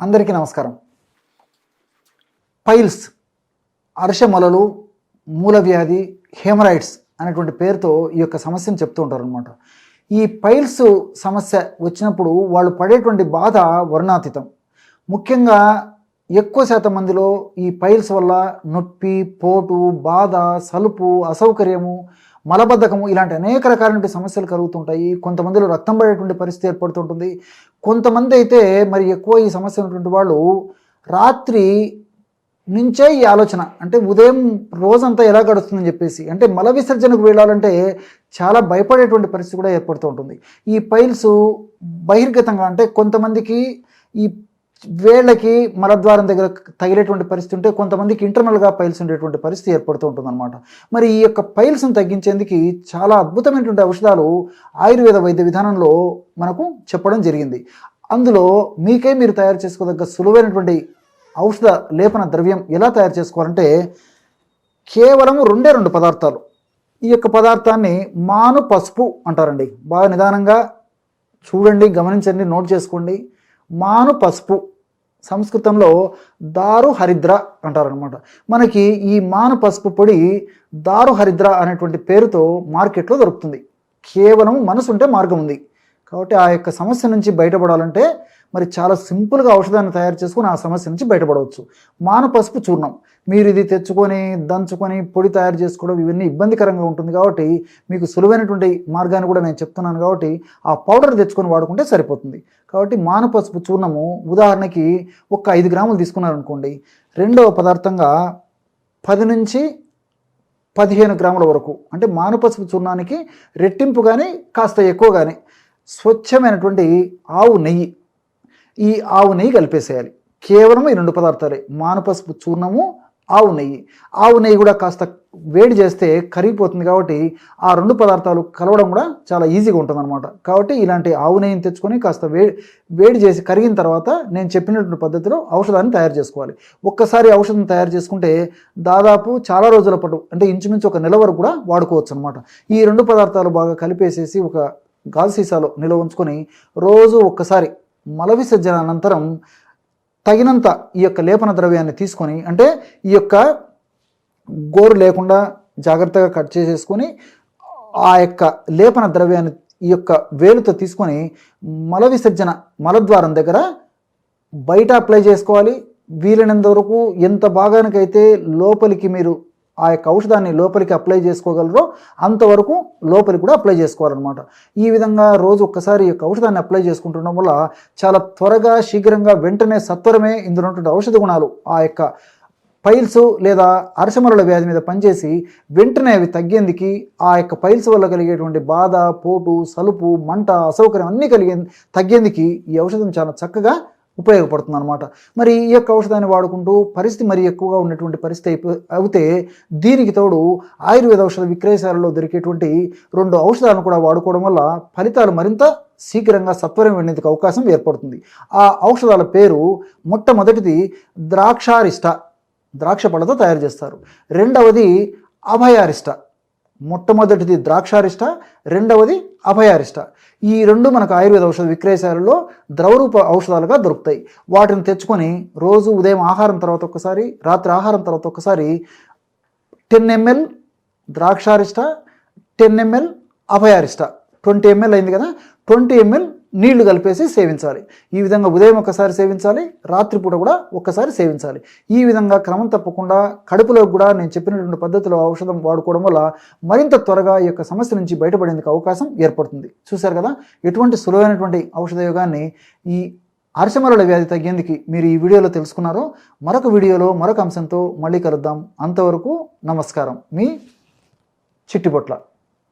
అందరికీ నమస్కారం. పైల్స్ అర్షమలలు మూలవ్యాధి హేమరైడ్స్ అనేటువంటి పేరుతో ఈ యొక్క సమస్యను చెప్తూ ఉంటారు అనమాట ఈ పైల్స్ సమస్య వచ్చినప్పుడు వాళ్ళు పడేటువంటి బాధ వర్ణాతీతం. ముఖ్యంగా ఎక్కువ శాతం మందిలో ఈ పైల్స్ వల్ల నొప్పి పోటు బాధ సలుపు అసౌకర్యము మలబద్ధకము ఇలాంటి అనేక రకాలైన సమస్యలు కలుగుతుంటాయి. కొంతమందిలో రక్తం పడేటువంటి పరిస్థితి ఏర్పడుతుంటుంది. కొంతమంది అయితే మరి ఎక్కువ ఈ సమస్య ఉన్నటువంటి వాళ్ళు రాత్రి నుంచే ఈ ఆలోచన అంటే ఉదయం రోజంతా ఎలా గడుస్తుందని చెప్పేసి అంటే మల విసర్జనకు వెళ్ళాలంటే చాలా భయపడేటువంటి పరిస్థితి కూడా ఏర్పడుతూ ఉంటుంది. ఈ పైల్స్ బహిర్గతంగా అంటే కొంతమందికి ఈ వేళ్ళకి మలద్వారం దగ్గర తగిలేటువంటి పరిస్థితి ఉంటే కొంతమందికి ఇంటర్నల్గా పైల్స్ ఉండేటువంటి పరిస్థితి ఏర్పడుతూ ఉంటుందన్నమాట. మరి ఈ యొక్క పైల్స్ను తగ్గించేందుకు చాలా అద్భుతమైనటువంటి ఔషధాలు ఆయుర్వేద వైద్య విధానంలో మనకు చెప్పడం జరిగింది. అందులో మీకే మీరు తయారు చేసుకోదగ్గ సులువైనటువంటి ఔషధ లేపన ద్రవ్యం ఎలా తయారు చేసుకోవాలంటే కేవలం రెండే రెండు పదార్థాలు. ఈ యొక్క పదార్థాన్ని మాను పసుపు అంటారండి. బాగా నిదానంగా చూడండి గమనించండి నోట్ చేసుకోండి. మాను పసుపు. సంస్కృతంలో దారు హరిద్ర అంటారనమాట మనకి ఈ మాను పసుపు పొడి దారు హరిద్ర అనేటువంటి పేరుతో మార్కెట్లో దొరుకుతుంది. కేవలం మనసు ఉంటే మార్గం ఉంది కాబట్టి ఆ యొక్క సమస్య నుంచి బయటపడాలంటే మరి చాలా సింపుల్గా ఔషధాన్ని తయారు చేసుకుని ఆ సమస్య నుంచి బయటపడవచ్చు. మాన పసుపు చూర్ణం. మీరు ఇది తెచ్చుకొని దంచుకొని పొడి తయారు చేసుకోవడం ఇవన్నీ ఇబ్బందికరంగా ఉంటుంది కాబట్టి మీకు సులువైనటువంటి మార్గాన్ని కూడా నేను చెప్తున్నాను కాబట్టి ఆ పౌడర్ తెచ్చుకొని వాడుకుంటే సరిపోతుంది. కాబట్టి మాన పసుపు చూర్ణము ఉదాహరణకి ఒక ఐదు గ్రాములు తీసుకున్నారనుకోండి. రెండవ పదార్థంగా పది నుంచి పదిహేను గ్రాముల వరకు. అంటే మానపసుపు చూర్ణానికి రెట్టింపు కానీ కాస్త ఎక్కువ కానీ స్వచ్ఛమైనటువంటి ఆవు నెయ్యి. ఈ ఆవు నెయ్యి కలిపేసేయాలి. కేవలం ఈ రెండు పదార్థాలే. మానపసుపు చూర్ణము ఆవు నెయ్యి. ఆవు నెయ్యి కూడా కాస్త వేడి చేస్తే కరిగిపోతుంది కాబట్టి ఆ రెండు పదార్థాలు కలవడం కూడా చాలా ఈజీగా ఉంటుంది అనమాట కాబట్టి ఇలాంటి ఆవు నెయ్యిని తెచ్చుకొని కాస్త వేడి వేడి చేసి కరిగిన తర్వాత నేను చెప్పినటువంటి పద్ధతిలో ఔషధాన్ని తయారు చేసుకోవాలి. ఒక్కసారి ఔషధం తయారు చేసుకుంటే దాదాపు చాలా రోజుల పాటు అంటే ఇంచుమించు ఒక నెల వరకు కూడా వాడుకోవచ్చు అనమాట ఈ రెండు పదార్థాలు బాగా కలిపేసేసి ఒక గాజు సీసాలో నిల్వ ఉంచుకొని రోజు ఒక్కసారి మల విసర్జన అనంతరం తగినంత ఈ యొక్క లేపన ద్రవ్యాన్ని తీసుకొని అంటే ఈ యొక్క గోరు లేకుండా జాగ్రత్తగా కట్ చేసేసుకొని ఆ యొక్క లేపన ద్రవ్యాన్ని ఈ యొక్క వేలుతో తీసుకొని మల విసర్జన మలద్వారం దగ్గర బయట అప్లై చేసుకోవాలి. వీలైనంత వరకు ఎంత భాగానికైతే లోపలికి మీరు ఆ యొక్క ఔషధాన్ని లోపలికి అప్లై చేసుకోగలరో అంతవరకు లోపలికి కూడా అప్లై చేసుకోవాలన్నమాట. ఈ విధంగా రోజు ఒక్కసారి ఈ యొక్క ఔషధాన్ని అప్లై చేసుకుంటుండడం వల్ల చాలా త్వరగా శీఘ్రంగా వెంటనే సత్వరమే ఇందులో ఉన్నటువంటి ఔషధ గుణాలు ఆ యొక్క పైల్స్ లేదా అరసమరల వ్యాధి మీద పనిచేసి వెంటనే అవి తగ్గేందుకు ఆ యొక్క పైల్స్ వల్ల కలిగేటువంటి బాధ పోటు సలుపు మంట అసౌకర్యం అన్నీ కలిగే తగ్గేందుకు ఈ ఔషధం చాలా చక్కగా ఉపయోగపడుతుంది అనమాట మరి ఈ యొక్క ఔషధాన్ని వాడుకుంటూ పరిస్థితి మరి ఎక్కువగా ఉన్నటువంటి పరిస్థితి అయితే దీనికి తోడు ఆయుర్వేద ఔషధ విక్రయశాలలో దొరికేటువంటి రెండు ఔషధాలను కూడా వాడుకోవడం వల్ల ఫలితాలు మరింత శీఘ్రంగా సత్వరం వెళ్ళేందుకు అవకాశం ఏర్పడుతుంది. ఆ ఔషధాల పేరు మొట్టమొదటిది ద్రాక్షారిష్ట. ద్రాక్ష పళ్ళతో తయారు చేస్తారు. రెండవది అభయారిష్ట. మొట్టమొదటిది ద్రాక్షారిష్ట రెండవది అభయారిష్ట. ఈ రెండు మనకు ఆయుర్వేద ఔషధ విక్రయశాలలో ద్రవరూప ఔషధాలుగా దొరుకుతాయి. వాటిని తెచ్చుకొని రోజు ఉదయం ఆహారం తర్వాత ఒక్కసారి రాత్రి ఆహారం తర్వాత ఒకసారి ten ml Draksharishta ten ml Abhayarishta. Twenty ml అయింది కదా ట్వంటీ ఎంఎల్ నీళ్ళు కలిపేసి సేవించాలి. ఈ విధంగా ఉదయం ఒకసారి సేవించాలి రాత్రిపూట కూడా ఒక్కసారి సేవించాలి. ఈ విధంగా క్రమం తప్పకుండా కడుపులో కూడా నేను చెప్పినటువంటి పద్ధతిలో ఔషధం వాడుకోవడం వల్ల మరింత త్వరగా ఈ యొక్క సమస్య నుంచి బయటపడేందుకు అవకాశం ఏర్పడుతుంది. చూశారు కదా? ఎటువంటి సులువైనటువంటి ఔషధ యోగాన్ని ఈ అరసమరల వ్యాధి తగ్గేందుకు మీరు ఈ వీడియోలో తెలుసుకున్నారో మరొక వీడియోలో మరొక అంశంతో మళ్ళీ కలుద్దాం. అంతవరకు నమస్కారం. మీ చిట్టిబొట్ల.